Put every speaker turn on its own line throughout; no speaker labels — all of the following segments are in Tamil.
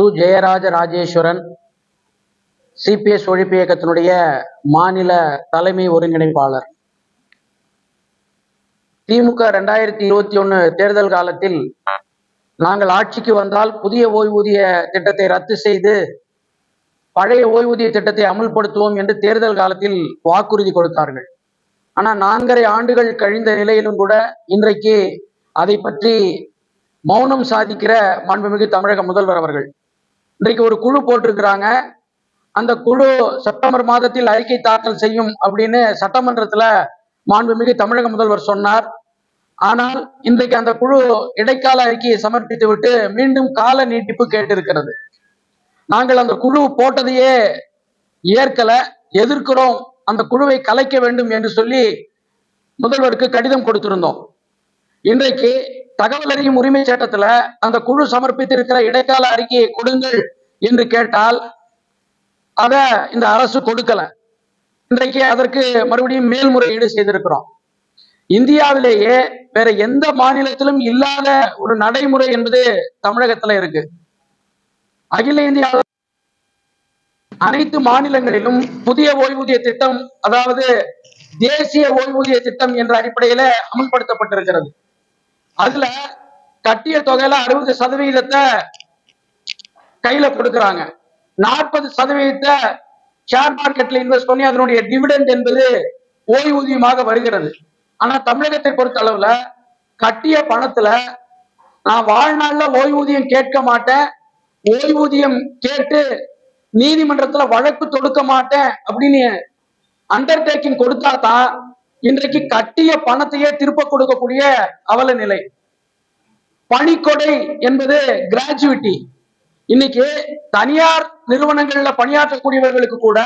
சு ஜெயராஜ ராஜேஸ்வரன் சிபிஎஸ் ஒழிப்பு இயக்கத்தினுடைய மாநில தலைமை ஒருங்கிணைப்பாளர். திமுக ரெண்டாயிரத்தி இருபத்தி ஒன்று தேர்தல் காலத்தில் நாங்கள் ஆட்சிக்கு வந்தால் புதிய ஓய்வூதிய திட்டத்தை ரத்து செய்து பழைய ஓய்வூதிய திட்டத்தை அமல்படுத்துவோம் என்று தேர்தல் காலத்தில் வாக்குறுதி கொடுத்தார்கள். ஆனா நான்கரை ஆண்டுகள் கழிந்த நிலையிலும் கூட இன்றைக்கு அதை பற்றி மௌனம் சாதிக்கிற மாண்புமிகு தமிழக முதல்வர் அவர்கள் இன்றைக்கு ஒரு குழு போட்டிருக்கிறாங்க. அந்த குழு செப்டம்பர் மாதத்தில் அறிக்கை தாக்கல் செய்யும் அப்படின்னு சட்டமன்றத்துல மாண்புமிகு தமிழக முதல்வர் சொன்னார். ஆனால் இன்றைக்கு அந்த குழு இடைக்கால அறிக்கையை சமர்ப்பித்து விட்டு மீண்டும் கால நீட்டிப்பு கேட்டிருக்கிறது. நாங்கள் அந்த குழு போட்டதையே ஏற்கல எதிர்க்கிறோம். அந்த குழுவை கலைக்க வேண்டும் என்று சொல்லி முதல்வருக்கு கடிதம் கொடுத்திருந்தோம். இன்றைக்கு தகவல் அறியும் உரிமை சட்டத்துல அந்த குழு சமர்ப்பித்திருக்கிற இடைக்கால அறிக்கையை கொடுங்கள் என்று கேட்டால் அத இந்த அரசு கொடுக்கல. இன்றைக்கு அதற்கு மறுபடியும் மேல்முறையீடு செய்திருக்கிறோம். இந்தியாவிலேயே வேற எந்த மாநிலத்திலும் இல்லாத ஒரு நடைமுறை என்பது தமிழகத்துல இருக்கு. அகில இந்திய அனைத்து மாநிலங்களிலும் புதிய ஓய்வூதிய திட்டம் அதாவது தேசிய ஓய்வூதிய திட்டம் என்ற அடிப்படையில அமல்படுத்தப்பட்டிருக்கிறது. அதுல கட்டிய தொகையில அறுபது சதவிகிதத்தை கையில கொடுக்கறாங்க. நாற்பது சதவீதத்தை ஷேர் மார்க்கெட்ல இன்வெஸ்ட் பண்ணி அதனுடைய டிவிடெண்ட் என்பது ஓய்வூதியமாக வருகிறது. ஆனா தமிழகத்தை பொறுத்த அளவுல கட்டிய பணத்துல நான் வாழ்நாள்ல ஓய்வூதியம் கேட்க மாட்டேன். ஓய்வூதியம் கேட்டு நீதிமன்றத்துல வழக்கு தொடுக்க மாட்டேன் அப்படின்னு அண்டர்டேக்கிங் கொடுத்தா தான் இன்றைக்கு கட்டிய பணத்தையே திருப்ப கொடுக்கக்கூடிய அவல நிலை. பணிக்கொடை என்பது கிராஜுவிட்டி இன்னைக்கு தனியார் நிறுவனங்கள்ல பணியாற்றக்கூடியவர்களுக்கு கூட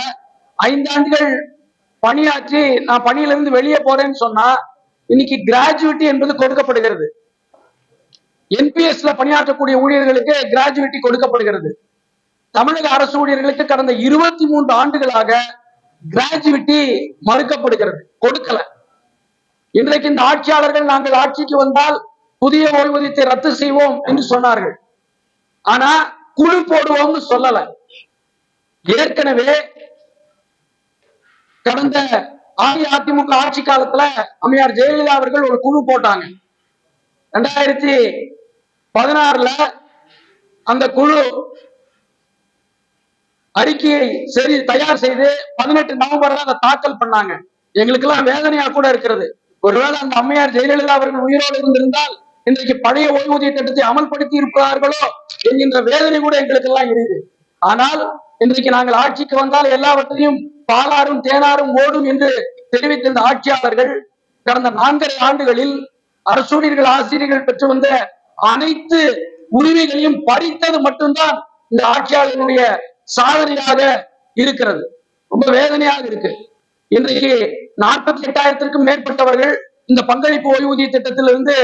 ஐந்தாண்டுகள் பணியாற்றி நான் பணியிலிருந்து வெளியே போறேன்னு சொன்னா இன்னைக்கு கிராஜுவிட்டி என்பது கொடுக்கப்படுகிறது. என்பிஎஸ்ல பணியாற்றக்கூடிய ஊழியர்களுக்கு கிராஜுவிட்டி கொடுக்கப்படுகிறது. தமிழக அரசு ஊழியர்களுக்கு கடந்த இருபத்தி மூன்று ஆண்டுகளாக கிராஜுவிட்டி மறுக்கப்படுகிறது. கொடுக்கல. இன்றைக்கு இந்த ஆட்சியாளர்கள் நாங்கள் ஆட்சிக்கு வந்தால் புதிய ஓய்வூதியத்தை ரத்து செய்வோம் என்று சொன்னார்கள். ஆனா குழு போடுவோம்னு சொல்லல. ஏற்கனவே கடந்த அஇஅதிமுக ஆட்சி காலத்துல அம்மையார் ஜெயலலிதா அவர்கள் ஒரு குழு போட்டாங்க. ரெண்டாயிரத்தி பதினாறுல அந்த குழு அறிக்கையை சரி தயார் செய்து பதினெட்டு நவம்பர்ல அதை தாக்கல் பண்ணாங்க. எங்களுக்கு எல்லாம் வேதனையா கூட இருக்கிறது. ஒருவேளை அந்த அம்மையார் ஜெயலலிதா அவர்கள் உயிரோடு இருந்திருந்தால் இன்றைக்கு பழைய ஓய்வூதிய திட்டத்தை அமல்படுத்தி இருப்பார்களோ என்கின்ற வேதனை கூட எங்களுக்கு எல்லாம் இருக்குது. ஆனால் இன்றைக்கு நாங்கள் ஆட்சிக்கு வந்தால் எல்லாவற்றையும் பாலாரும் தேனாரும் ஓடும் என்று தெரிவித்திருந்த இந்த ஆட்சியாளர்கள் கடந்த நான்கரை ஆண்டுகளில் அரசூழியர்கள் ஆசிரியர்கள் பெற்று வந்த அனைத்து உரிமைகளையும் பறித்தது மட்டும்தான் இந்த ஆட்சியாளர்களுடைய சாதனையாக இருக்கிறது. ரொம்ப வேதனையாக இருக்கு. இன்றைக்கு நாற்பத்தி எட்டாயிரத்திற்கும் மேற்பட்டவர்கள் இந்த பங்களிப்பு ஓய்வூதிய திட்டத்திலிருந்து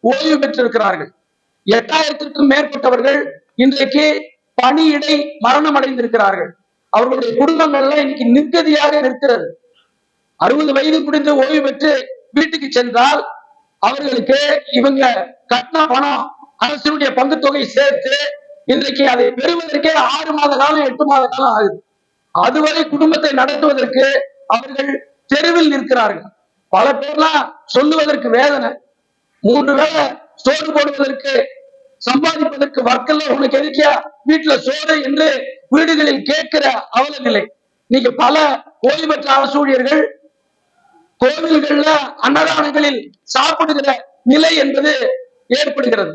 ஓய்வு பெற்றிருக்கிறார்கள். எட்டாயிரத்திற்கும் மேற்பட்டவர்கள் இன்றைக்கு பணியிடை மரணம் அடைந்திருக்கிறார்கள் அவர்களுடைய குடும்பங்கள்ல இன்னைக்கு நிர்கதியாக நிற்கிறது. அறுபது வயது முடிந்து ஓய்வு பெற்று வீட்டுக்கு சென்றால் அவர்களுக்கு இவங்க கட்டின பணம் அரசினுடைய பங்கு தொகை சேர்த்து இன்றைக்கு அதை பெறுவதற்கே ஆறு மாத காலம் எட்டு மாத காலம் ஆகுது. அதுவரை குடும்பத்தை நடத்துவதற்கு அவர்கள் தெருவில் நிற்கிறார்கள். பல பேர்லாம் சொல்லுவதற்கு வேதனை. மூன்று வேலை சோறு போடுவதற்கு சம்பாதிப்பதற்கு வர்க்கல்ல உனக்கு எதுக்கியா? வீட்டுல சோறு என்று வீடுகளில் கேட்கிற அவல நிலை இன்னைக்கு பல ஓய்வு பெற்ற அரசு கோவில்கள்ல அன்னதானங்களில் சாப்பிடுகிற நிலை என்பது ஏற்படுகிறது.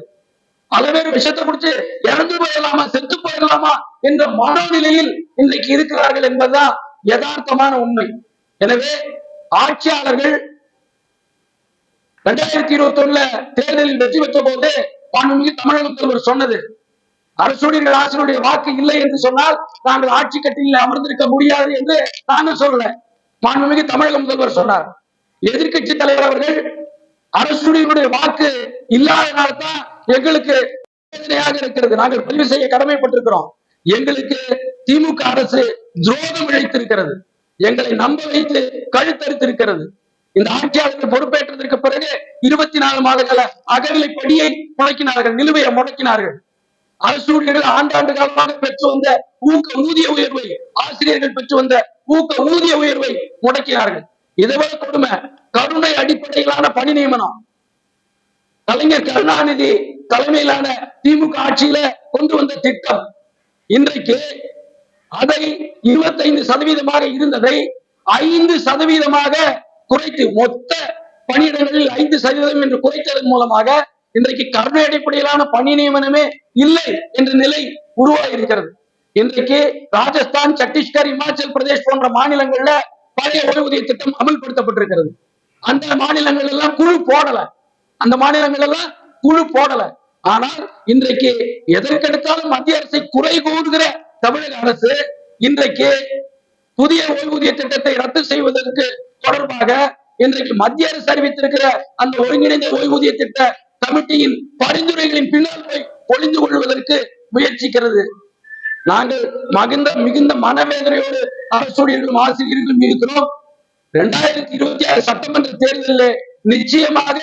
பல பேர் விஷத்தை குடிச்சு இறந்து போயிடலாமா செத்து போயிடலாமா என்ற மனநிலையில் இன்றைக்கு இருக்கிறார்கள் என்பதுதான் யதார்த்தமான உண்மை. எனவே ஆட்சியாளர்கள் ரெண்டாயிரத்தி இருபத்தி ஒண்ணுல தேர்தலில் வெற்றி பெற்ற போது மாண்புமிகு தமிழக முதல்வர் சொன்னது அரசுடைய ஆசிரியருடைய வாக்கு இல்லை என்று சொன்னால் நாங்கள் ஆட்சி கட்டில அமர்ந்திருக்க முடியாது என்று நாங்கள் சொல்லல. மாண்புமிகு தமிழக முதல்வர் சொன்னார். எதிர்க்கட்சி தலைவர் அவர்கள் அரசுடைய வாக்கு இல்லாதனால்தான் எங்களுக்கு பிரச்சனையாக இருக்கிறது. நாங்கள் பதிவு செய்ய கடமைப்பட்டிருக்கிறோம். எங்களுக்கு திமுக அரசு துரோகம் இழைத்திருக்கிறது. எங்களை நம்ப வைத்து கழுத்தறுத்திருக்கிறது. இந்த ஆட்சியாளர்கள் பொறுப்பேற்றதற்கு பிறகு இருபத்தி நாலு மாத கால படியை முடக்கினார்கள் நிலுவையை முடக்கினார்கள். அரசு ஊழியர்கள் ஆண்டாண்டு காலமாக பெற்று வந்த ஊக்க ஊதிய உயர்வை ஆசிரியர்கள் பெற்று வந்த ஊக்க ஊதிய உயர்வை முடக்கினார்கள். இதைவிட கொடுமை கருணை அடிப்படையிலான பணி நியமனம் கலைஞர் கருணாநிதி தலைமையிலான திமுக ஆட்சியில கொண்டு வந்த திட்டம். இன்றைக்கு அதை இருபத்தைந்து சதவீதமாக இருந்ததை ஐந்து சதவீதமாக குறைத்து மொத்த பணியிடங்களில் ஐந்து சதவீதம் என்று குறைத்ததன் மூலமாக இன்றைக்கு கருணை அடிப்படையிலான பணி நியமனமே இல்லை என்ற நிலை உருவாகி இருக்கிறது இன்றைக்கு ராஜஸ்தான் சத்தீஸ்கர் இமாச்சல் பிரதேஷ் போன்ற மாநிலங்கள்ல பழைய ஓய்வூதிய திட்டம் அமல்படுத்தப்பட்டிருக்கிறது. அந்த மாநிலங்கள் எல்லாம் குழு போடல. அந்த மாநிலங்கள் எல்லாம் குழு போடல. ஆனால் இன்றைக்கு எதற்கெடுத்தாலும் மத்திய அரசை குறை கூறுகிற தமிழக அரசு இன்றைக்கு புதிய ஓய்வூதிய திட்டத்தை ரத்து செய்வதற்கு தொடர்பாக இன்றைக்கு மத்திய அரசு அறிவித்திருக்கிற அந்த ஒருங்கிணைந்த ஓய்வூதிய திட்ட கமிட்டியின் பரிந்துரைகளின் பின்னால் போய் ஒளிந்து கொள்வதற்கு முயற்சிக்கிறது. நாங்கள் மகிந்த மிகுந்த மனவேதனையோடு அரசுடையர்களும் ஆசிரியர்களும் இருக்கிறோம். இரண்டாயிரத்தி இருபத்தி ஆறு சட்டமன்ற தேர்தலில் நிச்சயமாக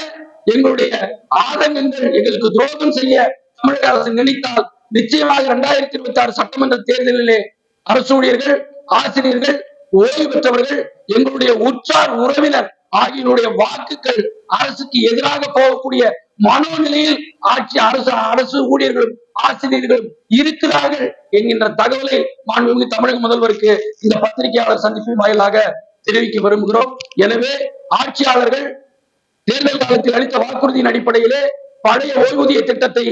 எங்களுடைய ஆதங்கங்கள் எங்களுக்கு துரோகம் செய்ய தமிழக அரசு நினைத்தால் நிச்சயமாக இரண்டாயிரத்தி இருபத்தி ஆறு சட்டமன்ற தேர்தலிலே அரசு ஊழியர்கள் ஆசிரியர்கள் ஓய்வு பெற்றவர்கள் எங்களுடைய உற்றார் உறவினர் ஆகியோருடைய வாக்குகள் அரசுக்கு எதிராக போகக்கூடிய மனோநிலையில் ஆட்சி அரசு அரசு ஊழியர்களும் ஆசிரியர்களும் இருக்கிறார்கள் என்கின்ற தகவலை மாண்புமிகு தமிழக முதல்வருக்கு இந்த பத்திரிகையாளர் சந்திப்பின் வாயிலாக தெரிவிக்க விரும்புகிறோம். எனவே ஆட்சியாளர்கள் தேர்தல் காலத்தில் அளித்த வாக்குறுதியின் அடிப்படையிலே பழைய ஓய்வூதிய திட்டத்தை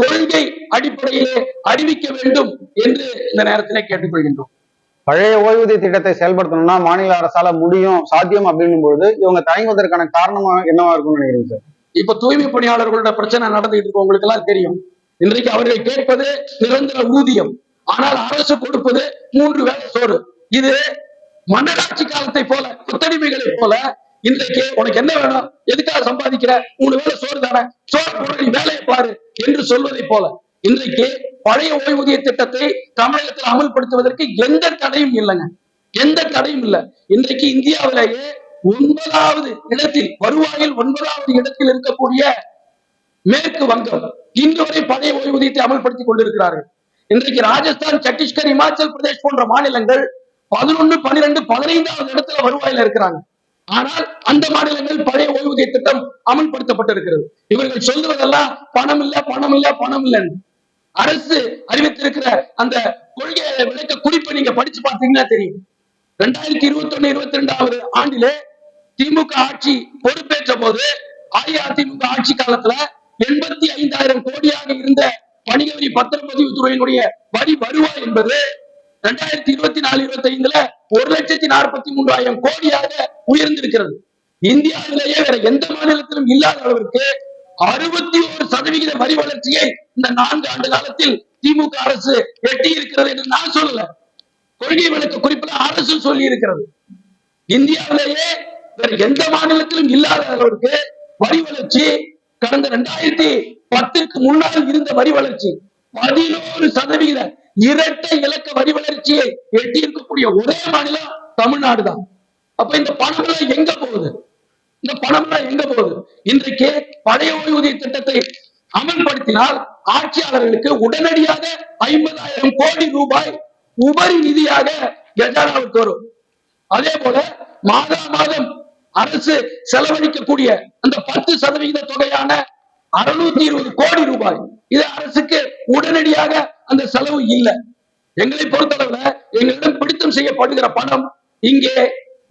கொள்கை அடிப்படையிலே அறிவிக்க வேண்டும் என்று இந்த நேரத்திலே கேட்டுக்கொள்கின்றோம்.
பழைய ஓய்வூதிய திட்டத்தை செயல்படுத்தணும்னா மாநில அரசால முடியும் சாத்தியம் அப்படின்னும் பொழுது இவங்க தயங்குவதற்கான காரணமா என்னவா இருக்கும்னு நினைக்கிறீங்க சார்?
இப்ப தூய்மை பணியாளர்களோட பிரச்சனை நடந்துட்டு இருக்கு உங்களுக்கு எல்லாம் தெரியும். இன்றைக்கு அவர்கள் கேட்பது நிரந்தர ஊதியம் ஆனால் அரசு கொடுப்பது மூன்று வேலை சோறு. இது மன்னராட்சி காலத்தை போல கொத்தடிமைகளை போல இன்றைக்கு உனக்கு என்ன வேணும்? எதுக்காக சம்பாதிக்கிற? மூணு வேலை சோறு தானே. சோறு போட நீ வேலையை பாரு என்று சொல்வதை போல. இன்றைக்கு பழைய ஓய்வூதிய திட்டத்தை தமிழகத்தில் அமல்படுத்துவதற்கு எந்த தடையும் இல்லைங்க. எந்த தடையும் இல்லை. இன்றைக்கு இந்தியாவிலேயே ஒன்பதாவது இடத்தில் வருவாயில் ஒன்பதாவது இடத்தில் இருக்கக்கூடிய மேற்கு வங்கம் இன்று வரை பழைய ஓய்வூதியத்தை அமல்படுத்திக் கொண்டிருக்கிறார்கள். இன்றைக்கு ராஜஸ்தான் சத்தீஸ்கர் இமாச்சல் பிரதேஷ் போன்ற மாநிலங்கள் பதினொன்னு பன்னிரெண்டு பதினைந்தாவது இடத்துல வருவாயில இருக்கிறாங்க. ஆனால் அந்த மாநிலங்கள் பழைய ஓய்வூதிய திட்டம் அமல்படுத்தப்பட்டிருக்கிறது. இவர்கள் சொல்லுவதெல்லாம் பணம் இல்ல பணம் இல்ல பணம் இல்லைன்னு அரசு அறிவித்திருக்கிற அந்த கொள்கையை விளக்க குறிப்பை நீங்க படிச்சு பார்த்தீங்கன்னா தெரியும். ரெண்டாயிரத்தி இருபத்தி ஒண்ணு இருபத்தி ரெண்டாவது ஆண்டிலே திமுக ஆட்சி பொறுப்பேற்ற போது அஇஅதிமுக ஆட்சி காலத்துல எண்பத்தி ஐந்தாயிரம் கோடியாக இருந்த வணிக வரி பத்திரப்பதிவு துறையினுடைய வரி வருவாய் என்பது ரெண்டாயிரத்தி இருபத்தி நாலு இருபத்தி ஐந்துல ஒரு லட்சத்தி நாற்பத்தி மூன்றாயிரம் கோடியாக உயர்ந்திருக்கிறது. இந்தியாவிலேயே வேற எந்த மாநிலத்திலும் இல்லாத அளவிற்கு அறுபத்தி ஒரு சதவிகித வரி வளர்ச்சியை இந்த நான்கு ஆண்டு காலத்தில் திமுக அரசு எட்டி இருக்கிறது என்று நான் சொல்லல. கொள்கை விளக்க குறிப்பில் அரசு சொல்லி இருக்கிறது இந்தியாவிலேயே வேற எந்த மாநிலத்திலும் இல்லாத அளவிற்கு வரி வளர்ச்சி கடந்த ரெண்டாயிரத்தி பத்துக்கு முன்னால் இருந்த வரி வளர்ச்சி பதினோரு சதவிகித இரட்டை இலக்க வரி வளர்ச்சியை எட்டி இருக்கக்கூடிய ஒரே மாநிலம் தமிழ்நாடு தான் அப்ப இந்த பணமெல்லாம் எங்க போகுது? இந்த பணமெல்லாம் எங்க போகுது? இன்றைக்கு பழைய ஓய்வூதிய திட்டத்தை அமல்படுத்தினால் ஆட்சியாளர்களுக்கு உடனடியாக ஐம்பதாயிரம் கோடி ரூபாய் உபரி நிதியாக கஜானாவுக்கு வரும். அதே போல மாதா மாதம் அரசு செலவழிக்கக்கூடிய அந்த பத்து சதவிகித தொகையான அறுநூத்தி இருபது கோடி ரூபாய் இது அரசுக்கு உடனடியாக அந்த செலவு இல்லை. எங்களை பொறுத்தளவுல எங்களிடம் பிடித்தம் செய்யப்படுகிற பணம் இங்கே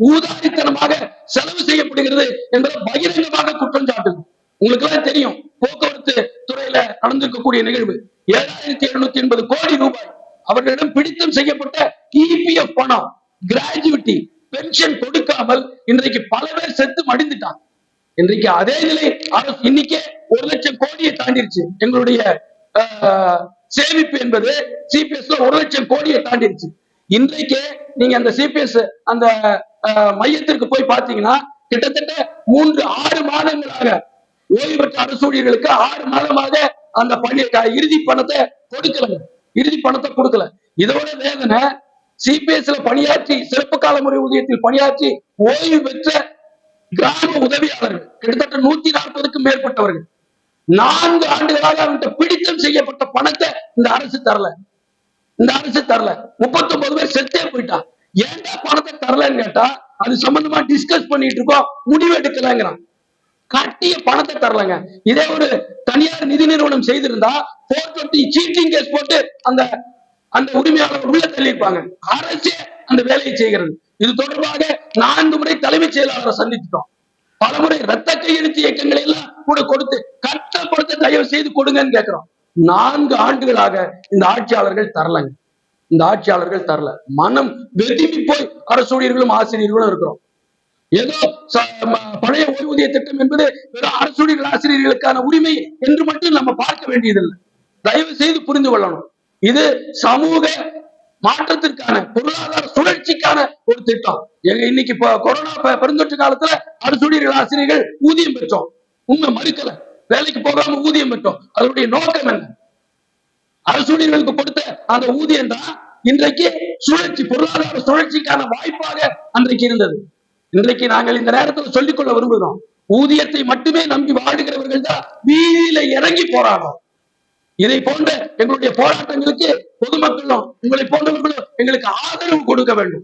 ஊதாரித்தனமாக செலவு செய்யப்படுகிறது என்பதை பகிரங்கமாக குற்றம் சாட்டுது. உங்களுக்கு எல்லாம் தெரியும் போக்குவரத்து துறையில நடந்திருக்கக்கூடிய நிகழ்வு. ஏழாயிரத்தி எழுநூத்தி எண்பது கோடி ரூபாய் அவர்களிடம் பிடித்தம் செய்யப்பட்ட இபிஎஃப் பணம் கிராஜுவிட்டி பென்ஷன் கொடுக்காமல் இன்றைக்கு பல பேர் செத்து மடிந்துட்டாங்க. இன்றைக்கு அதே நிலை அரசு இன்னைக்கே ஒரு லட்சம் கோடியை தாண்டிருச்சு. எங்களுடைய ஆஹ், சேமிப்பு என்பது சிபிஎஸ்ல ஒரு லட்சம் கோடியை தாண்டிடுச்சு இன்றைக்கே நீங்க அந்த சிபிஎஸ் அந்த ஆஹ், மையத்திற்கு போய் பார்த்தீங்கன்னா கிட்டத்தட்ட மூன்று ஆறு மாதங்களாக ஓய்வு பெற்ற அரசு ஊழியர்களுக்கு ஆறு மாதமாக அந்த பணி இறுதி பணத்தை கொடுக்கல. இறுதி பணத்தை கொடுக்கல. இதோட வேதனை சிபிஎஸ்ல பணியாற்றி சிறப்பு கால முறை ஊதியத்தில் பணியாற்றி ஓய்வு பெற்ற கிராம உதவியாளர்கள் கிட்டத்தட்ட நூத்தி நாற்பதுக்கும் மேற்பட்டவர்கள். நான்கு ஆண்டுகளாக அவன்கிட்ட பிடித்தம் செய்யப்பட்ட பணத்தை இந்த அரசு தரல. இந்த அரசு தரல. 39 பேர் செத்தே போயிட்டான் ஏன்டா பணத்தை தரலன்னு கேட்டா அது சம்பந்தமா டிஸ்கஸ் பண்ணிட்டு இருக்கோம் முடிவு எடுக்கலங்கிறான். கட்டிய பணத்தை தரலங்க. இதே ஒரு தனியார் நிதி நிறுவனம் செய்திருந்தா போர் டுவெண்ட்டி சீட்டிங் கேஸ் போட்டு அந்த அந்த உரிமையாளர் உள்ள தள்ளியிருப்பாங்க. அரசே அந்த வேலையை செய்கிறது. இது தொடர்பாக நான்கு முறை தலைமைச் செயலாளரை சந்தித்துட்டோம். பலமுறை ரத்த கையெழுத்து இயக்கங்களை எல்லாம் கூட கொடுத்து கட்டப்படுத்த தயவு செய்து கொடுங்கன்னு கேட்கிறோம். நான்கு ஆண்டுகளாக இந்த ஆட்சியாளர்கள் தரலங்க. இந்த ஆட்சியாளர்கள் தரல. மனம் வெதும்பி போய் அரசு ஊழியர்களும் ஆசிரியர்களும் இருக்கிறோம். ஏதோ பழைய ஓய்வூதிய திட்டம் என்பது வெறும் அரசு ஊழியர்கள் ஆசிரியர்களுக்கான உரிமை என்று மட்டும் நம்ம பார்க்க வேண்டியதில்லை. தயவு செய்து புரிந்து கொள்ளணும். இது சமூக மாற்றத்திற்கான பொருளாதார சுழற்சிக்கான ஒரு திட்டம். எங்க இன்னைக்கு கொரோனா பெருந்தொற்று காலத்துல அரசுடைய ஆசிரியர்கள் ஊதியம் பெற்றோம். உண்மை மறுக்கல. வேலைக்கு போகாம ஊதியம் பெற்றோம். அதனுடைய நோக்கம் என்ன? அரசுடையர்களுக்கு கொடுத்த அந்த ஊதியம் தான் இன்றைக்கு சுழற்சி பொருளாதார சுழற்சிக்கான வாய்ப்பாக அன்றைக்கு இருந்தது. இன்றைக்கு நாங்கள் இந்த நேரத்தில் சொல்லிக்கொள்ள விரும்புகிறோம். ஊதியத்தை மட்டுமே நம்பி வாடுகிறவர்கள் தான் வீதியில இறங்கி போராடும் இதை போன்ற எங்களுடைய போராட்டங்களுக்கு பொதுமக்களும் உங்களை போன்றவர்களும் எங்களுக்கு ஆதரவு கொடுக்க வேண்டும்.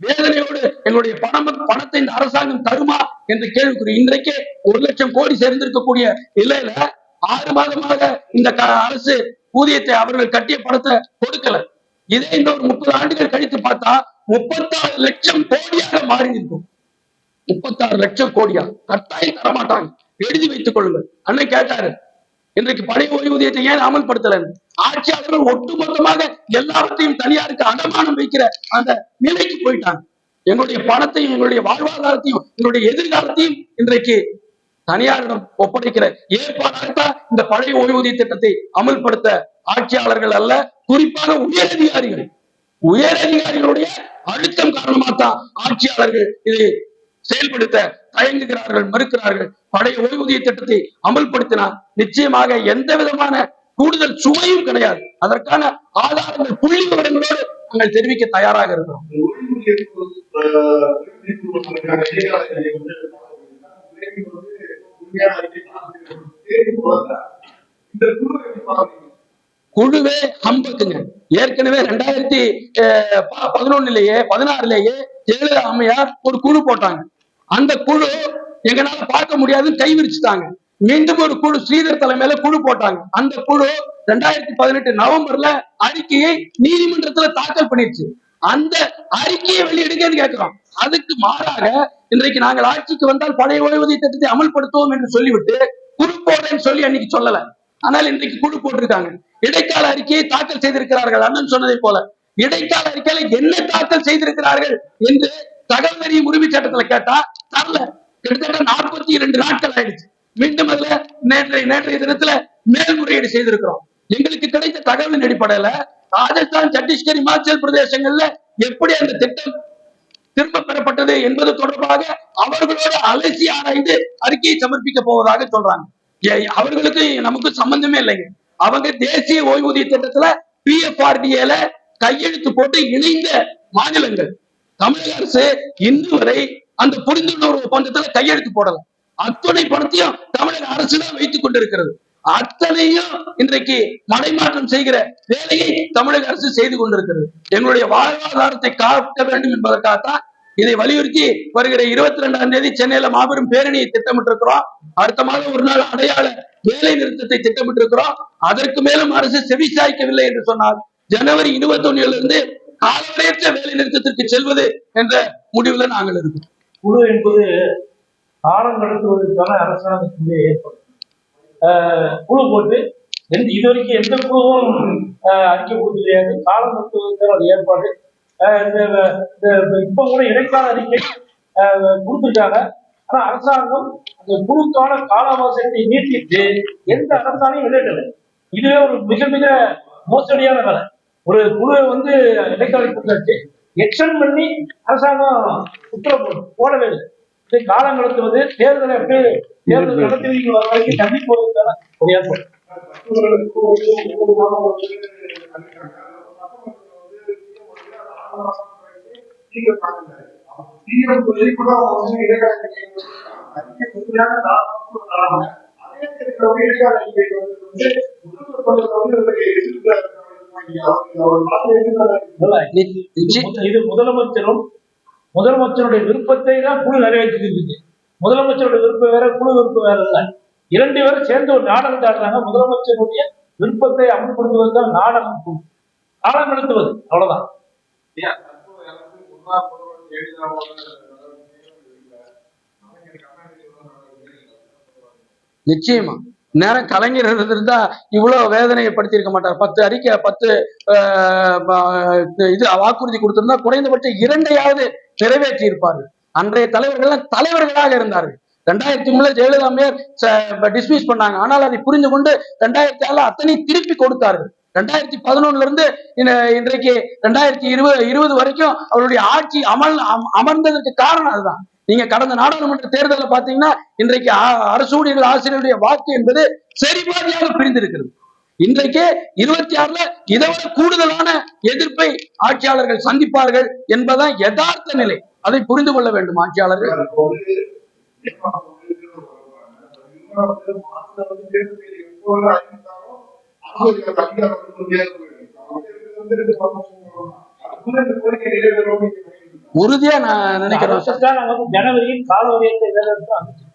வேதனையோடு எங்களுடைய பணம் பணத்தை இந்த அரசாங்கம் தருமா என்ற கேள்விக்குறி இன்றைக்கு ஒரு லட்சம் கோடி சேர்ந்திருக்கக்கூடிய நிலையில ஆறு மாதமாக இந்த க- அரசு ஊதியத்தை அவர்கள் கட்டிய பணத்தை கொடுக்கல. இதே இன்னொரு முப்பது ஆண்டுகள் கழித்து பார்த்தா முப்பத்தாறு லட்சம் கோடியாக மாறி இருக்கும் முப்பத்தாறு லட்சம் கோடியா? கட்டாயம் தரமாட்டாங்க. எழுதி வைத்துக் கொள்ளுங்கள். அண்ணன் கேட்டாரு இன்றைக்கு பழைய ஓய்வூதியத்தை ஏன் அமல்படுத்தல? ஆட்சியாளர்கள் ஒட்டுமொத்தமாக எல்லாவற்றையும் தனியாருக்கு அடமானம் வைக்கிற அந்த நிலைக்கு போயிட்டாங்க. எங்களுடைய பணத்தையும் எங்களுடைய வாழ்வாதாரத்தையும் எங்களுடைய எதிர்காலத்தையும் இன்றைக்கு தனியாரிடம் ஒப்படைக்கிற ஏற்பாடாகத்தான் இந்த பழைய ஓய்வூதிய திட்டத்தை அமல்படுத்த ஆட்சியாளர்கள் அல்ல குறிப்பாக உயரதிகாரிகள் உயரதிகாரிகளுடைய அழுத்தம் காரணமாக தான் ஆட்சியாளர்கள் இதை செயல்படுத்த தயங்குகிறார்கள் மறுக்கிறார்கள். பழைய ஓய்வூதிய திட்டத்தை அமல்படுத்தினால் நிச்சயமாக எந்த விதமான கூடுதல் சுமையும் கிடையாது. அதற்கான ஆதாரங்கள் புள்ளி விவரங்களோடு நாங்கள் தெரிவிக்க தயாராக இருக்கிறோம். குழுவே ஹம்பக்குங்க ஏற்கனவே ரெண்டாயிரத்தி பதினொன்னுலயே பதினாறுலயே ஜெயலலிதா அம்மையார் ஒரு குழு போட்டாங்க. அந்த குழு எங்களால பார்க்க முடியாதுன்னு கைவிரிச்சுட்டாங்க மீண்டும் ஒரு குழு ஸ்ரீதர் தலைமையில குழு போட்டாங்க. அந்த குழு ரெண்டாயிரத்தி பதினெட்டு நவம்பர்ல அறிக்கையை நீதிமன்றத்துல தாக்கல் பண்ணிருச்சு அந்த அறிக்கையை வெளியிடுங்கன்னு கேட்கிறோம் அதுக்கு மாறாக இன்றைக்கு நாங்கள் ஆட்சிக்கு வந்தால் பழைய ஓய்வூதிய திட்டத்தை அமல்படுத்துவோம் என்று சொல்லிவிட்டு குழு போடுறேன்னு சொல்லி அன்னைக்கு சொல்லல. ஆனால் இன்றைக்கு குழு போட்டிருக்காங்க. இடைக்கால அறிக்கையை தாக்கல் செய்திருக்கிறார்கள். அண்ணன் சொன்னதை போல இடைக்கால அறிக்கையில என்ன தாக்கல் செய்திருக்கிறார்கள் என்று தகவல் அறியும் உரிமை சட்டத்துல கேட்டா தரல. கிட்டத்தட்ட நாற்பத்தி இரண்டு நாட்கள் ஆயிடுச்சு. மீண்டும் அதுல நேற்றைய நேற்றைய தினத்துல மேல்முறையீடு செய்திருக்கிறோம். எங்களுக்கு கிடைத்த தகவலின் அடிப்படையில ராஜஸ்தான் சத்தீஸ்கர் இமாச்சல் பிரதேசங்கள்ல எப்படி அந்த திட்டம் திரும்ப பெறப்பட்டது என்பது தொடர்பாக அவர்களோட அலசி ஆராய்ந்து அறிக்கையை சமர்ப்பிக்க போவதாக சொல்றாங்க. ஏ- அவர்களுக்கு நமக்கு சம்பந்தமே இல்லைங்க. அவங்க தேசிய ஓய்வூதிய திட்டத்துல பிஎஃப்ஆர்டிஏல கையெழுத்து போட்டு இணைந்த மாநிலங்கள். தமிழக அரசு இன்று வரை அந்த புரிந்துணர்வு ஒப்பந்தத்துல கையெழுத்து போடல. அத்துணை பணத்தையும் தமிழக அரசு தான் வைத்துக் கொண்டிருக்கிறது. அத்தனையும் இன்றைக்கு மடைமாற்றம் செய்கிற வேலையை தமிழக அரசு செய்து கொண்டிருக்கிறது. எங்களுடைய வாழ்வாதாரத்தை காக்க வேண்டும் என்பதற்காகத்தான் இதை வலியுறுத்தி வருகிற இருபத்தி ரெண்டாம் தேதி சென்னையில மாபெரும் பேரணியை திட்டமிட்டிருக்கிறோம். அடுத்த மாதம் ஒரு நாள் அடையாள வேலை நிறுத்தத்தை திட்டமிட்டிருக்கிறோம். அதற்கு மேலும் அரசு செவி சாய்க்கவில்லை என்று சொன்னால் ஜனவரி இருபத்தி ஒன்னுல இருந்து காலவரையற்ற வேலை நிறுத்தத்திற்கு செல்வது என்ற முடிவுல நாங்கள் இருக்கோம்
குழு என்பது காலம் கடத்துவதற்கான அரசாங்கத்தினுடைய ஏற்பாடு ஆஹ் குழு போட்டு எந்த இது வரைக்கும் எந்த குழுவும் ஆஹ் அறிக்கை கொடுத்து காலம் கடத்துவதற்கான ஏற்பாடு ஆஹ் இந்த இப்போ இப்ப கூட இடைக்கால அறிக்கை கொடுத்துருக்காங்க. ஆனா அரசாங்கம் அந்த குழுக்கான கால அவகாசத்தை நீட்டிட்டு எந்த அரசாணையும் வெளியிடல இதுவே ஒரு மிக மிக மோசடியான வேலை. ஒரு குழுவை வந்து இடைக்கால கொடுத்தாச்சு எக்ஸ்டெண்ட் பண்ணி அரசாங்கம் உத்தரவு. போடவே இல்லை. இதை காலம் கடத்துவது தேர்தலை அப்படியே தேர்தல் நடத்துவீங்க வர வரைக்கும் தள்ளி போவதற்கான ஒரு ஏற்பாடு
அம்பேத்கர்
இது- முதலமைச்சரும் முதலமைச்சருடைய விருப்பத்தை தான் குழு நிறைவேற்றிட்டு இருக்கு. முதலமைச்சருடைய விருப்பம் வேற குழு விருப்பம் வேற இல்ல. இரண்டு பேரும் சேர்ந்து ஒரு நாடகம் ஆடுறாங்க முதலமைச்சருடைய விருப்பத்தை அமல்படுத்துவது தான் நாடகம் குழு. காலம் நடத்துவது அவ்வளவுதான்.
நிச்சயமா. நேரம் கலைஞர் இருந்திருந்தா இவ்வளவு வேதனைப்படுத்தியிருக்க மாட்டார். பத்து அறிக்கை பத்து ஆஹ், இது வாக்குறுதி கொடுத்திருந்தா குறைந்தபட்சம் இரண்டையாவது நிறைவேற்றி இருப்பார்கள் அன்றைய தலைவர்கள் தலைவர்களாக இருந்தார்கள். ரெண்டாயிரத்தி மூணுல ஜெயலலிதா மேயர் டிஸ்மிஸ் பண்ணாங்க. ஆனால் அதை புரிந்து கொண்டு ரெண்டாயிரத்தி ஆறுல அத்தனை திருப்பி கொடுத்தார்கள். ரெண்டாயிரத்தி பதினொன்னுல இருந்து இன்றைக்கு ரெண்டாயிரத்தி இருபது இருபது வரைக்கும் அவருடைய ஆட்சி அமல் அமர்ந்ததற்கு காரணம் அதுதான். நீங்க கடந்த நாடாளுமன்ற தேர்தலில் பாத்தீங்கன்னா இன்றைக்கு அரசு ஊழியர்கள் ஆசிரியருடைய வாக்கு என்பது சரிபாதியாக பிரிந்திருக்கிறது. இன்றைக்கு இருபத்தி ஆறுல இதை விட கூடுதலான எதிர்ப்பை ஆட்சியாளர்கள் சந்திப்பார்கள் என்பதுதான் யதார்த்த நிலை. அதை புரிந்து கொள்ள வேண்டும் ஆட்சியாளர்கள். உறுதியா நான் நினைக்கிறேன்.
வந்து ஜனவரியில் காலவரியத்தை வேலைநிறுத்தம் அமைச்சிருக்கோம்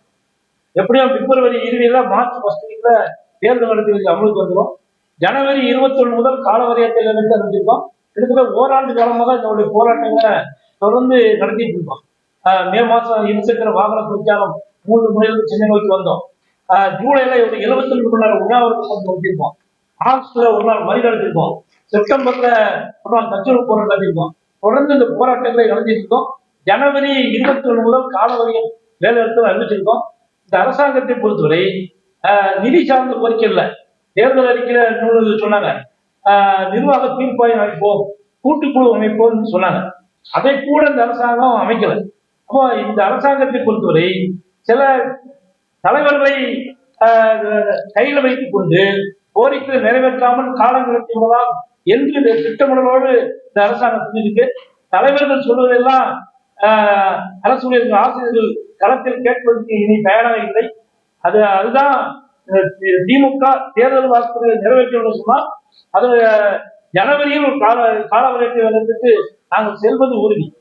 எப்படியும் பிப்ரவரி இறுதியில மார்ச் ஃபர்ஸ்ட் வீக்ல தேர்தல் நடத்தி அமலுக்கு வந்துடும் ஜனவரி இருபத்தொன்னு முதல் காலவரியத்தை நிறுத்தி அறிஞ்சிருக்கோம் கிட்டத்தட்ட ஓராண்டு காலமாக இதனுடைய போராட்டங்களை தொடர்ந்து நடத்திட்டு இருக்கோம். ஆஹ் மே மாசம் இருசக்கர வாகன பிரச்சாரம் மூன்று முறையில் சென்னை நோக்கி வந்தோம். ஆஹ் ஜூலைல ஒரு எழுபத்தி ரெண்டு மணி நேரம் உண்ணாவிரதம் வச்சிருக்கோம் ஆகஸ்ட்ல ஒரு நாள் மணி நடத்திருக்கோம் செப்டம்பர்ல ஒரு நாள் தச்சுவல் போராட்டம் நடத்திருக்கோம். தொடர்ந்து இந்த போராட்டங்களை நடத்திட்டு இருக்கோம். ஜனவரி இருபத்தி ஒன்று முதல் வேலை வேலைநிறுத்தம் அறிவிச்சிருக்கோம். இந்த அரசாங்கத்தை பொறுத்தவரை நிதி சார்ந்த கோரிக்கை இல்லை. தேர்தல் அறிக்கையில நூறு சொன்னாங்க. நிர்வாக தீர்ப்பாயம் அமைப்போம் கூட்டுக்குழு அமைப்போம்னு சொன்னாங்க. அதை கூட இந்த அரசாங்கம் அமைக்கல. அப்போ இந்த அரசாங்கத்தை பொறுத்தவரை சில தலைவர்களை கையில் வைத்துக் கொண்டு கோரிக்கை நிறைவேற்றாமல் காலம் கடத்தி விடலாம் என்று இந்த திட்டமிடலோடு இந்த அரசாங்கம் செஞ்சிருக்கு. தலைவர்கள் சொல்வதெல்லாம் அரசு ஊழியர்கள் ஆசிரியர்கள் களத்தில் கேட்பதற்கு இனி தயாராக இல்லை. அது அதுதான் தி- திமுக தேர்தல் வாக்குறுதியை நிறைவேற்றணும் சொன்னால் அது ஜனவரியில் ஒரு கால காலவரையத்தை வளர்த்துட்டு நாங்கள் செல்வது உறுதி.